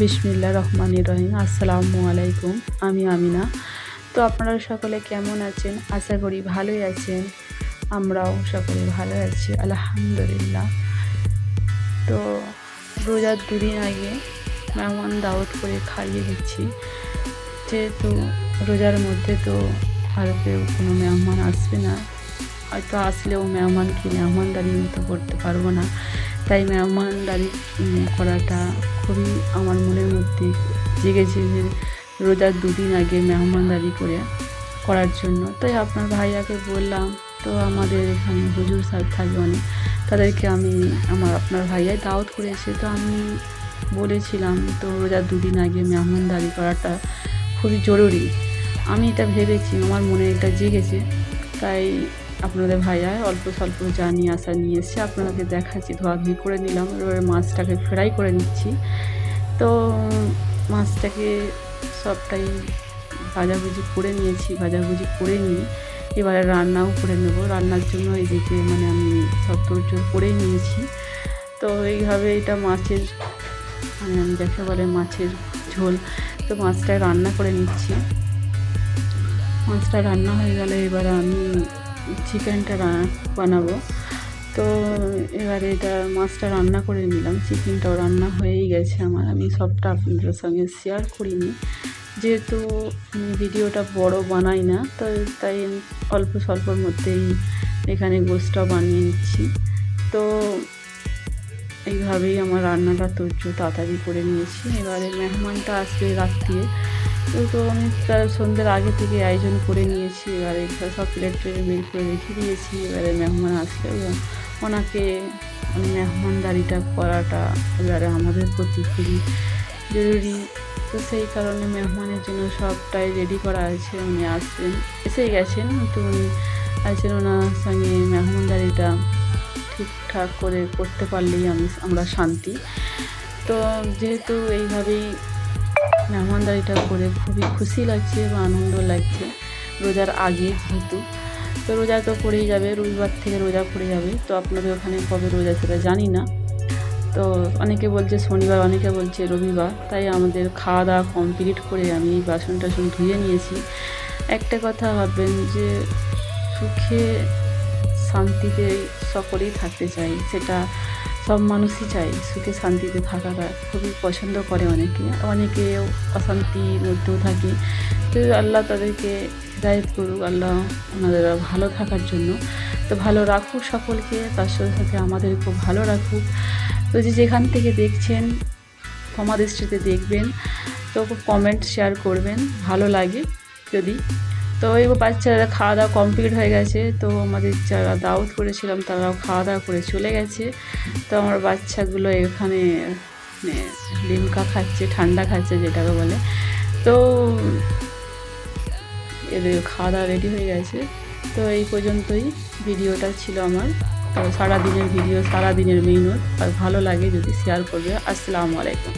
বিসমিল্লা রহমান রহিম, আসসালামু আলাইকুম, আমি আমিনা। তো আপনারা সকলে কেমন আছেন? আশা করি ভালোই আছেন, আমরাও সকলে ভালো আছি, আলহামদুলিল্লাহ। তো রোজার দুদিন আগে মেহমান দাওয়াত করে খাইয়ে দিচ্ছি। যেহেতু রোজার মধ্যে তো আর কেউ কোনো মেহমান আসবে না, হয়তো আসলেও মেহমানকে মেহমানদারি মতো করতে পারব না। তাই মেহমানদারি করাটা খুবই আমার মনের মধ্যে জেগেছে যে রোজার দুদিন আগে মেহমানদারি করে করার জন্য। তাই আপনার ভাইয়াকে বললাম, তো আমাদের এখানে হুজুর সাহেব থাকবে অনেক, তাদেরকে আমি আমার আপনার ভাইয়াই দাওয়াত করেছে। তো আমি বলেছিলাম, তো রোজার দুদিন আগে মেহমানদারি করাটা খুবই জরুরি। আমি এটা ভেবেছি, আমার মনে এটা জেগেছে। তাই আপনাদের ভাইয়া, অল্প স্বল্প যা নিয়ে আসা নিয়ে এসছে, আপনাদেরকে দেখাচ্ছি ধোয়া ধোয়াধুয়ি করে নিলাম। এবারে মাছটাকে ফ্রাই করে নিচ্ছি। তো, মাছটাকে সবটাই ভাজাভুজি করে নিয়েছি, ভাজাভুজি করে নিয়ে এবারে রান্নাও করে নেব। রান্নার জন্য এদিকে মানে আমি সব তোড়জোড় করেই নিয়েছি। তো, এইভাবে এটা মাছের মানে আমি যাকে বলে মাছের ঝোল, তো মাছটা রান্না করে নিচ্ছি। মাছটা রান্না হয়ে গেলে এবার আমি চিকেনটা বানাবো। তো এবারে এটা মাছটা রান্না করে নিলাম। চিকেনটাও রান্না হয়েই গেছে আমার। আমি সবটা আপনাদের সঙ্গে শেয়ার করিনি। যেহেতু ভিডিওটা বড় বানাই না, তো তাই অল্প স্বল্পর মধ্যেই এখানে গোষ্ঠটা বানিয়ে নিচ্ছি। তো এইভাবেই আমার রান্নাটা তৈরি তাড়াতাড়ি করে নিয়েছি। এবারে মেহমানটা আসবে রাত্রিরে তো আমি সন্ধ্যের আগে থেকে আয়োজন করে নিয়েছি। এবারে সব প্লেট বের করে রেখে দিয়েছি। এবারে মেহমান আসলে ওনাকে মানে মেহমানদারিটা করাটা এবারে আমাদের প্রতি খুবই জরুরি। তো সেই কারণে মেহমানের জন্য সবটাই রেডি করা আছে উনি আসবেন, এসেই গেছেন। তো উনি আছেন ওনার সঙ্গে মেহমানদারিটা ঠিকঠাক করে করতে পারলেই আমি, আমরা শান্তি। তো যেহেতু এইভাবেই মেহমানদারিটা করে খুবই খুশি লাগছে বা আনন্দ লাগছে রোজার আগে যেহেতু। তো রোজা তো পড়েই যাবে, রবিবার থেকে রোজা পড়ে যাবে। তো আপনাদের ওখানে কবে রোজা সেটা জানি না। তো অনেকে বলছে শনিবার, অনেকে বলছে রবিবার। তাই আমাদের খাওয়া দাওয়া কমপ্লিট করে আমি বাসন টাসন ধুয়ে নিয়েছি। একটা কথা ভাববেন যে সুখে শান্তিতে সকলেই থাকতে চাই, সেটা সব মানুষই চায় সুখে শান্তিতে থাকাটা। খুবই পছন্দ করে অনেকে। অনেকে অশান্তির মধ্যেও থাকে। তো আল্লাহ তাদেরকে হেদায়ত করুক। আল্লাহ ওনাদের ভালো থাকার জন্য। তো ভালো রাখুক সকলকে। তার সাথে সাথে আমাদেরকেও ভালো রাখুক। তো যে যেখান থেকে দেখছেন, ক্ষমা দৃষ্টিতে দেখবেন। তো কমেন্ট শেয়ার করবেন। ভালো লাগে যদি তো এই বাচ্চারা খাওয়া দাওয়া কমপ্লিট হয়ে গেছে। তো আমাদের যারা দাওয়াত করেছিলাম, তারাও খাওয়া দাওয়া করে চলে গেছে। তো আমার বাচ্চাগুলো এখানে মানে লিমকা খাচ্ছে, ঠান্ডা খাচ্ছে যেটাকে বলে। তো এদের খাওয়া দাওয়া রেডি হয়ে গেছে। তো এই পর্যন্তই ভিডিওটা ছিল আমার। তো সারাদিনের ভিডিও, সারাদিনের মেহনত আর ভালো লাগে যদি শেয়ার করবে। আসসালামু আলাইকুম।